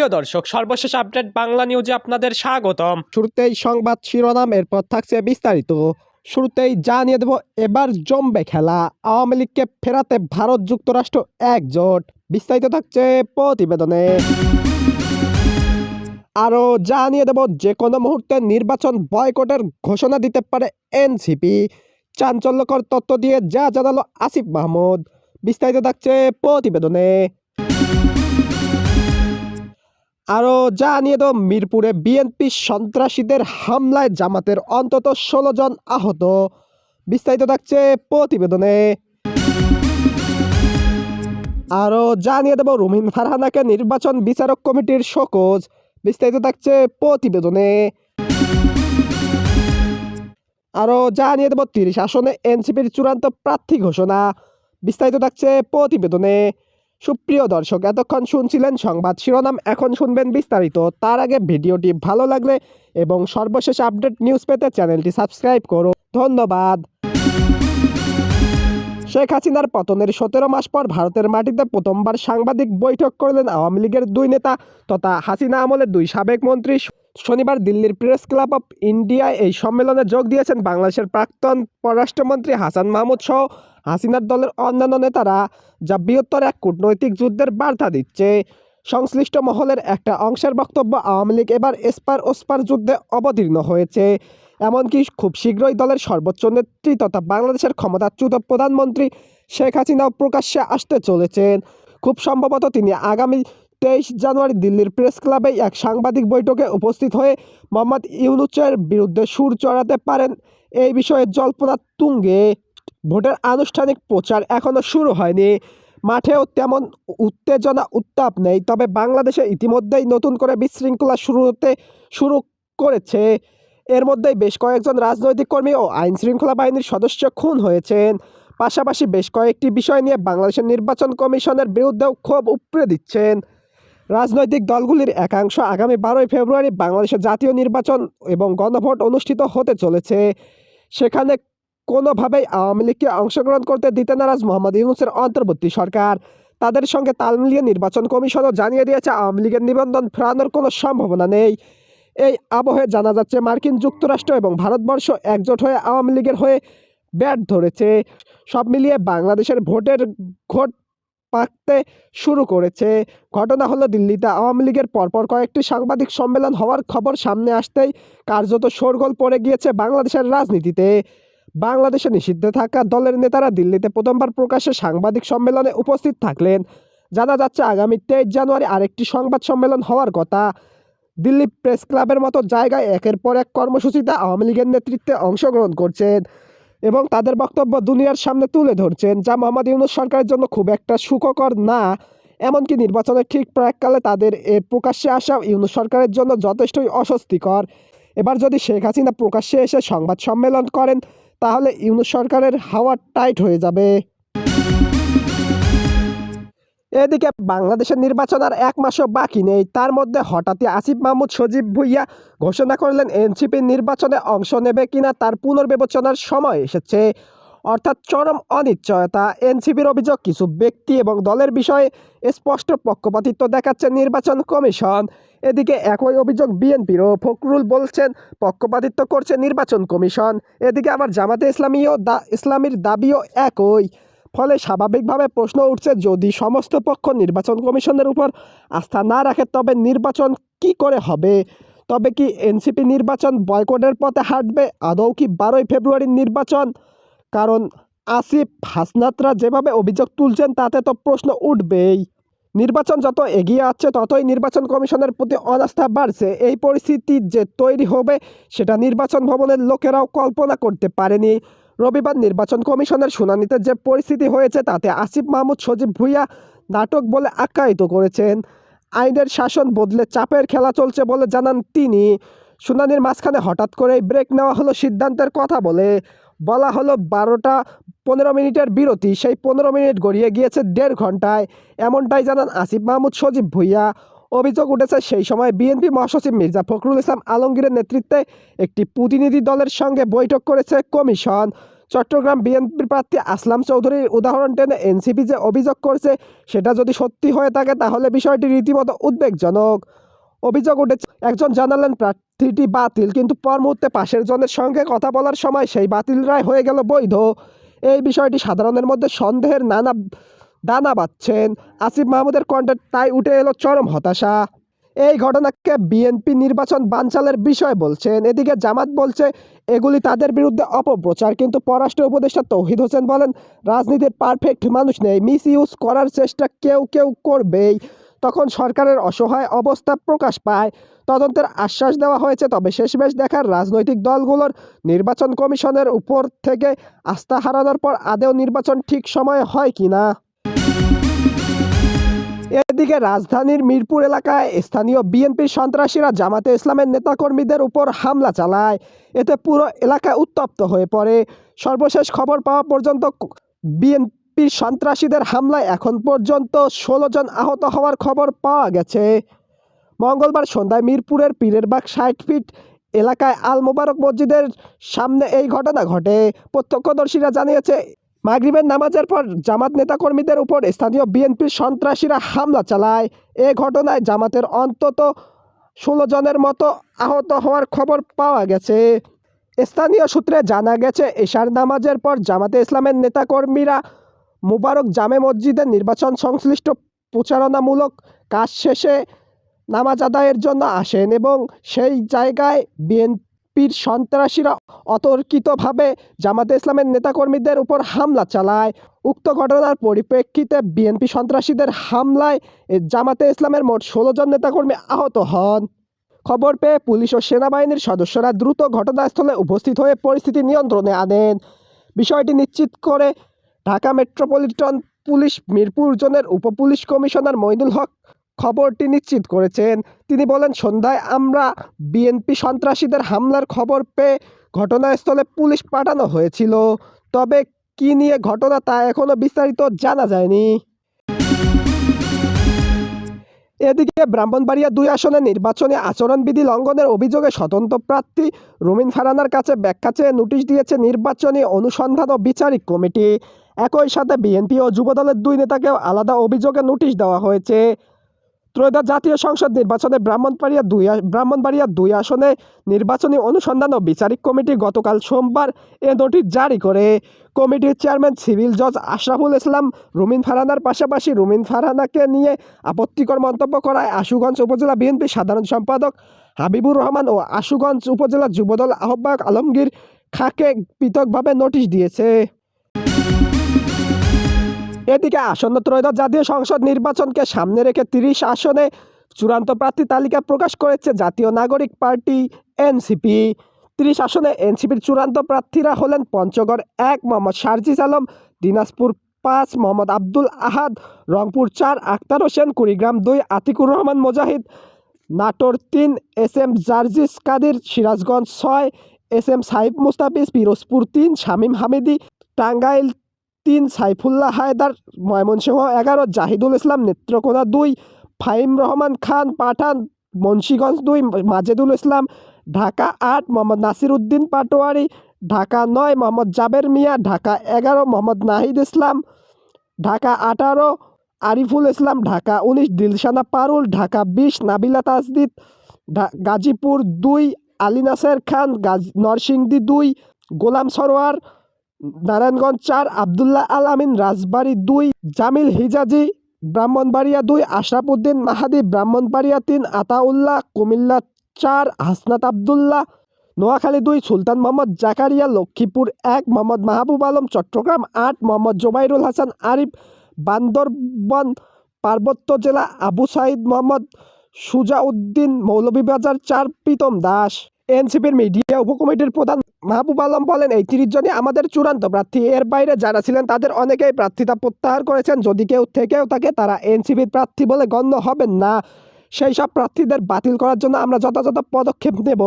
সুপ্রিয় দর্শক, সর্বশেষ আপডেট বাংলা নিউজে আপনাদের স্বাগতম। শুরুতেই সংবাদ শিরোনাম, এরপর থাকছে বিস্তারিত। শুরুতেই জানিয়ে দেব, এবার জমবে খেলা। আওয়ামী লীগকে ফেরাতে ভারত যুক্তরাষ্ট্র একজোট। বিস্তারিত থাকছে প্রতিবেদনে। আরও জানিয়ে দেব যে কোনো মুহূর্তে নির্বাচন বয়কটের ঘোষণা দিতে পারে এনসিপি। চাঞ্চল্যকর তথ্য দিয়ে যা জানালো আসিফ মাহমুদ। বিস্তারিত থাকছে প্রতিবেদনে। আরও জানিয়ে দাও, মিরপুরে বিএনপি সন্ত্রাসীদের হামলায় জামাতের অন্তত ষোলো জন আহত। বিস্তারিত থাকছে প্রতিবেদনে। আরও জানিয়ে দেব, রুমিন ফারহানাকে নির্বাচন বিচারক কমিটির শোকজ। বিস্তারিত থাকছে প্রতিবেদনে। আরও জানিয়ে দেব, তিরিশ আসনে এনসিপির চূড়ান্ত প্রার্থী ঘোষণা। বিস্তারিত থাকছে প্রতিবেদনে। সুপ্রিয় দর্শক, এতক্ষণ শুনছিলেন সংবাদ শিরোনাম। এখন শুনবেন বিস্তারিত। তার আগে ভিডিওটি ভালো লাগলে এবং সর্বশেষ আপডেট নিউজ পেতে চ্যানেলটি সাবস্ক্রাইব করো ধন্যবাদ। শেখ হাসিনার পতনের সতেরো মাস পর ভারতের মাটিতে প্রথমবার সাংবাদিক বৈঠক করলেন আওয়ামী লীগের দুই নেতা তথা হাসিনা আমলের দুই সাবেক মন্ত্রী। শনিবার দিল্লির প্রেস ক্লাব অফ ইন্ডিয়ায় এই সম্মেলনে যোগ দিয়েছেন বাংলাদেশের প্রাক্তন পররাষ্ট্রমন্ত্রী হাসান মাহমুদ সহ হাসিনার দলের অন্যান্য নেতারা, যা বৃহত্তর এক কূটনৈতিক যুদ্ধের বার্তা দিচ্ছে। সংশ্লিষ্ট মহলের একটা অংশের বক্তব্য আওয়ামী লীগ এবার এসপার ওসপার যুদ্ধে অবতীর্ণ হয়েছে। এমনকি খুব শীঘ্রই দলের সর্বোচ্চ নেত্রী তথা বাংলাদেশের ক্ষমতাচ্যুত প্রধানমন্ত্রী শেখ হাসিনাও প্রকাশ্যে আসতে চলেছেন। খুব সম্ভবত তিনি আগামী তেইশ জানুয়ারি দিল্লির প্রেস ক্লাবে এক সাংবাদিক বৈঠকে উপস্থিত হয়ে মোহাম্মদ ইউনুচের বিরুদ্ধে সুর চড়াতে পারেন। এই বিষয়ে জল্পনা তুঙ্গে। ভোটের আনুষ্ঠানিক প্রচার এখনও শুরু হয়নি। মাঠেও তেমন উত্তেজনা, উত্তাপ নেই। তবে বাংলাদেশে ইতিমধ্যেই নতুন করে বিশৃঙ্খলা শুরু হতে শুরু করেছে। এর মধ্যেই বেশ কয়েকজন রাজনৈতিক কর্মী ও আইন শৃঙ্খলা বাহিনীর সদস্য খুন হয়েছেন। পাশাপাশি বেশ কয়েকটি বিষয় নিয়ে বাংলাদেশের নির্বাচন কমিশনের বিরুদ্ধেও ক্ষোভ উপড়ে দিচ্ছেন। রাজনৈতিক দলগুলির একাংশ আগামী বারোই ফেব্রুয়ারি বাংলাদেশের জাতীয় নির্বাচন এবং গণভোট অনুষ্ঠিত হতে চলেছে। সেখানে কোনোভাবেই আওয়ামী লীগকে অংশগ্রহণ করতে দিতে নারাজ মোহাম্মদ ইউনুসের অন্তর্বর্তী সরকার। তাদের সঙ্গে তাল মিলিয়ে নির্বাচন কমিশনও জানিয়ে দিয়েছে, আওয়ামী লীগের নিবন্ধন ফেরানোর কোনো সম্ভাবনা নেই। এই আবহে জানা যাচ্ছে, মার্কিন যুক্তরাষ্ট্র এবং ভারতবর্ষ একজোট হয়ে আওয়ামী লীগের হয়ে ব্যাট ধরেছে। সব মিলিয়ে বাংলাদেশের ভোটের ঘোট পাকতে শুরু করেছে। ঘটনা হলো, দিল্লিতে আওয়ামী লীগের পরপর কয়েকটি সাংবাদিক সম্মেলন হওয়ার খবর সামনে আসতেই কার্যত শোরগোল পড়ে গিয়েছে বাংলাদেশের রাজনীতিতে। বাংলাদেশে নিষিদ্ধ থাকা দলের নেতারা দিল্লিতে প্রথমবার প্রকাশ্যে সাংবাদিক সম্মেলনে উপস্থিত থাকলেন। জানা যাচ্ছে, আগামী তেইশ জানুয়ারি আরেকটি সংবাদ সম্মেলন হওয়ার কথা। দিল্লি প্রেস ক্লাবের মতো জায়গায় একের পর এক কর্মসূচিতে আওয়ামী লীগের নেতৃত্বে অংশগ্রহণ করছেন। এবং তাদের বক্তব্য দুনিয়ার সামনে তুলে ধরছেন, যা মোহাম্মদ ইউনুস সরকারের জন্য খুব একটা সুখকর না। এমনকি নির্বাচনের ঠিক প্রাককালে তাদের এ প্রকাশ্যে আসা ইউনুস সরকারের জন্য যথেষ্টই অস্বস্তিকর। এবার যদি শেখ হাসিনা প্রকাশ্যে এসে সংবাদ সম্মেলন করেন, তাহলে ইউনুস সরকারের হাওয়া টাইট হয়ে যাবে। এদিকে বাংলাদেশের নির্বাচন আর এক মাসও বাকি নেই। তার মধ্যে হঠাৎই আসিফ মাহমুদ, সজীব ভুইয়া ঘোষণা করলেন এনসিপির নির্বাচনে অংশ নেবে কিনা তার পুনর্বিবেচনার সময় এসেছে। অর্থাৎ চরম অনিশ্চয়তা। এনসিপির অভিযোগ, কিছু ব্যক্তি এবং দলের বিষয়ে স্পষ্ট পক্ষপাতিত্ব দেখাচ্ছে নির্বাচন কমিশন। এদিকে একই অভিযোগ বিএনপিরও ফখরুল বলছেন, পক্ষপাতিত্ব করছে নির্বাচন কমিশন। এদিকে আবার জামাতে ইসলামীও দা ইসলামীর দাবিও একই। ফলে স্বাভাবিকভাবে প্রশ্ন উঠছে যদি সমস্ত পক্ষ নির্বাচন কমিশনের উপর আস্থা না রাখে, তবে নির্বাচন কি করে হবে? তবে কি এনসিপি নির্বাচন বয়কটের পথে হাঁটবে? আদৌ কি বারোই ফেব্রুয়ারির নির্বাচন? কারণ আসিফ হাসনাতরা যেভাবে অভিযোগ তুলছেন, তাতে তো প্রশ্ন উঠবেই। নির্বাচন যত এগিয়ে আসছে, ততই নির্বাচন কমিশনের প্রতি অনাস্থা বাড়ছে। এই পরিস্থিতি যে তৈরি হবে, সেটা নির্বাচন ভবনের লোকেরাও কল্পনা করতে পারেনি। রবিবার নির্বাচন কমিশনের শুনানিতে যে পরিস্থিতি হয়েছে তাতে আসিফ মাহমুদ সজীব ভুইয়া নাটক বলে আখ্যায়িত করেছেন। আইনের শাসন বদলে চাপের খেলা চলছে বলে জানান তিনি। শুনানির মাঝখানে হঠাৎ করে ব্রেক নেওয়া হলো সিদ্ধান্তের কথা বলে বলা হলো বারোটা পনেরো মিনিটের বিরতি, সেই পনেরো মিনিট গড়িয়ে গিয়েছে দেড় ঘন্টায় এমনটাই জানান আসিফ মাহমুদ সজীব ভুইয়া। অভিযোগ উঠেছে, সেই সময় বিএনপি মহাসচিব মির্জা ফখরুল ইসলাম আলমগীরের নেতৃত্বে একটি প্রতিনিধি দলের সঙ্গে বৈঠক করেছে কমিশন। চট্টগ্রাম বিএনপির প্রার্থী আসলাম চৌধুরীর উদাহরণ টেনে এনসিপি যে অভিযোগ করছে, সেটা যদি সত্যি হয়ে থাকে, তাহলে বিষয়টি রীতিমতো উদ্বেগজনক। অভিযোগ উঠেছে, একজন জানালেন প্রার্থীটি বাতিল, কিন্তু পর মুহূর্তে পাশের জনের সঙ্গে কথা বলার সময় সেই বাতিল রায় হয়ে গেল বৈধ। এই বিষয়টি সাধারণের মধ্যে সন্দেহের নানা দানা বাঁধছেন আসিফ মাহমুদের কণ্ঠে তাই উঠে এলো চরম হতাশা। এই ঘটনাকে বিএনপি নির্বাচন বানচালের বিষয় বলছেন। এদিকে জামাত বলছে, এগুলি তাদের বিরুদ্ধে অপপ্রচার, কিন্তু পররাষ্ট্র উপদেষ্টা তৌহিদ হোসেন বলেন, রাজনীতির পারফেক্ট মানুষ নেই মিস ইউজ করার চেষ্টা কেউ কেউ করবেই। তখন সরকারের অসহায় অবস্থা প্রকাশ পায়। তদন্তের আশ্বাস দেওয়া হয়েছে, তবে শেষমেশ দেখার রাজনৈতিক দলগুলোর নির্বাচন কমিশনের উপর থেকে আস্থা হারানোর পর আদেও নির্বাচন ঠিক সময়ে হয় কি না এদিকে রাজধানীর মিরপুর এলাকায় স্থানীয় বিএনপির সন্ত্রাসীরা জামাতে ইসলামের নেতাকর্মীদের উপর হামলা চালায়। এতে পুরো এলাকা উত্তপ্ত হয়ে পড়ে। সর্বশেষ খবর পাওয়া পর্যন্ত বিএনপির সন্ত্রাসীদের হামলায় এখন পর্যন্ত ষোলো জন আহত হওয়ার খবর পাওয়া গেছে। মঙ্গলবার সন্ধ্যায় মিরপুরের পীরেরবাগ ষাট ফিট এলাকায় আল মোবারক মসজিদের সামনে এই ঘটনা ঘটে। প্রত্যক্ষদর্শীরা জানিয়েছে মাগরিবের নামাজের পর জামাত নেতাকর্মীদের উপর স্থানীয় বিএনপির সন্ত্রাসীরা হামলা চালায়। এ ঘটনায় জামাতের অন্তত ষোলো জনের মতো আহত হওয়ার খবর পাওয়া গেছে। স্থানীয় সূত্রে জানা গেছে, এশার নামাজের পর জামাতে ইসলামের নেতাকর্মীরা মুবারক জামে মসজিদের নির্বাচন সংশ্লিষ্ট প্রচারণামূলক কাজ শেষে নামাজ আদায়ের জন্য আসেন এবং সেই জায়গায় বিএনপির সন্ত্রাসীরা অতর্কিতভাবে জামাতে ইসলামের নেতাকর্মীদের উপর হামলা চালায়। উক্ত ঘটনার পরিপ্রেক্ষিতে বিএনপি সন্ত্রাসীদের হামলায় জামাতে ইসলামের মোট ষোলো জন নেতাকর্মী আহত হন। খবর পেয়ে পুলিশ ও সেনাবাহিনীর সদস্যরা দ্রুত ঘটনাস্থলে উপস্থিত হয়ে পরিস্থিতি নিয়ন্ত্রণে আনেন। বিষয়টি নিশ্চিত করে ঢাকা মেট্রোপলিটন পুলিশ মিরপুর জোনের উপপুলিশ কমিশনার মইনুল হক খবরটি নিশ্চিত করেছেন। তিনি বলেন, সন্ধ্যায় আমরা বিএনপি সন্ত্রাসীদের হামলার খবর পেয়ে ঘটনাস্থলে পুলিশ পাঠানো হয়েছিল। তবে কি নিয়ে ঘটনা তা এখনও বিস্তারিত জানা যায়নি। এদিকে ব্রাহ্মণবাড়িয়া দুই আসনে নির্বাচনে আচরণবিধি লঙ্ঘনের অভিযোগে স্বতন্ত্র প্রার্থী রুমিন ফারানার কাছে ব্যাখ্যা চেয়ে নোটিশ দিয়েছে, নির্বাচনী অনুসন্ধান ও বিচারিক কমিটি। একই সাথে বিএনপি ও যুবদলের দুই নেতাকেও আলাদা অভিযোগে নোটিশ দেওয়া হয়েছে। ত্রয়োদশ জাতীয় সংসদ নির্বাচনে ব্রাহ্মণবাড়িয়া দুই ব্রাহ্মণবাড়িয়া দুই আসনে নির্বাচনী অনুসন্ধান ও বিচারিক কমিটি গতকাল সোমবার এ নোটিশ জারি করে। কমিটির চেয়ারম্যান সিভিল জজ আশরাফুল ইসলাম, রুমিন ফারহানার পাশাপাশি রুমিন ফারহানাকে নিয়ে আপত্তিকর মন্তব্য করায় আশুগঞ্জ উপজেলা বিএনপি সাধারণ সম্পাদক হাবিবুর রহমান ও আশুগঞ্জ উপজেলা যুবদল আহ্বায়ক আলমগীর খাকে পৃথকভাবে নোটিশ দিয়েছে। এদিকে আসন্ন ত্রয়োদশ জাতীয় সংসদ নির্বাচনকে সামনে রেখে তিরিশ আসনে চূড়ান্ত প্রার্থী তালিকা প্রকাশ করেছে জাতীয় নাগরিক পার্টি এনসিপি। তিরিশ আসনে এনসিপির চূড়ান্ত প্রার্থীরা হলেন পঞ্চগড় এক মোহাম্মদ শারজিজ আলম, দিনাজপুর পাঁচ মোহাম্মদ আব্দুল আহাদ, রংপুর চার আক্তার হোসেন, কুড়িগ্রাম দুই আতিকুর রহমান মোজাহিদ, নাটোর তিন এস এম জার্জিস কাদির, সিরাজগঞ্জ ছয় এস এম সাইফ মুস্তাফিজ, পিরোজপুর তিন শামীম হামিদি, টাঙ্গাইল তিন সাইফুল্লাহ হায়দার, ময়মনসিংহ এগারো, জাহিদুল ইসলাম নেত্রকোনা দুই ফাইম রহমান খান পাঠান মুন্সীগঞ্জ দুই, মাজেদুল ইসলাম ঢাকা আট, মোহাম্মদ নাসির উদ্দিন পাটোয়ারি ঢাকা নয়, মোহাম্মদ জাবের মিয়া ঢাকা এগারো, মোহাম্মদ নাহিদ ইসলাম ঢাকা আঠারো, আরিফুল ইসলাম ঢাকা উনিশ, দিলশানা পারুল ঢাকা বিশ, নাবিলা তাজদিদ গাজীপুর দুই, আলী নাসের খান গাজ, নরসিংদী দুই, গোলাম সরোয়ার নারায়ণগঞ্জ চার, আবদুল্লাহ আল আমিন রাজবাড়ী দুই, জামিল হিজাজি ব্রাহ্মণবাড়িয়া দুই, আশরাফুদ্দিন মাহাদি ব্রাহ্মণবাড়িয়া তিন, আতাউল্লাহ কুমিল্লা চার, হাসনাত আবদুল্লাহ নোয়াখালী দুই, সুলতান মোহাম্মদ জাকারিয়া লক্ষ্মীপুর এক, মোহাম্মদ মাহবুব আলম চট্টগ্রাম আট, মোহাম্মদ জোবাইরুল হাসান আরিফ বান্দরবন পার্বত্য জেলা আবু সাইদ মোহাম্মদ সুজাউদ্দিন মৌলভীবাজার চার, প্রীতম দাস এনসিপির মিডিয়া উপকমিটির প্রধান মাহবুব আলম বলেন, এই তিরিশ জনই আমাদের চূড়ান্ত প্রার্থী। এর বাইরে যারা ছিলেন, তাদের অনেকেই প্রার্থিতা প্রত্যাহার করেছেন। যদি কেউ থেকেও থাকে, তারা এনসিপির প্রার্থী বলে গণ্য হবেন না। সেই সব প্রার্থীদের বাতিল করার জন্য আমরা যথাযথ পদক্ষেপ নেব।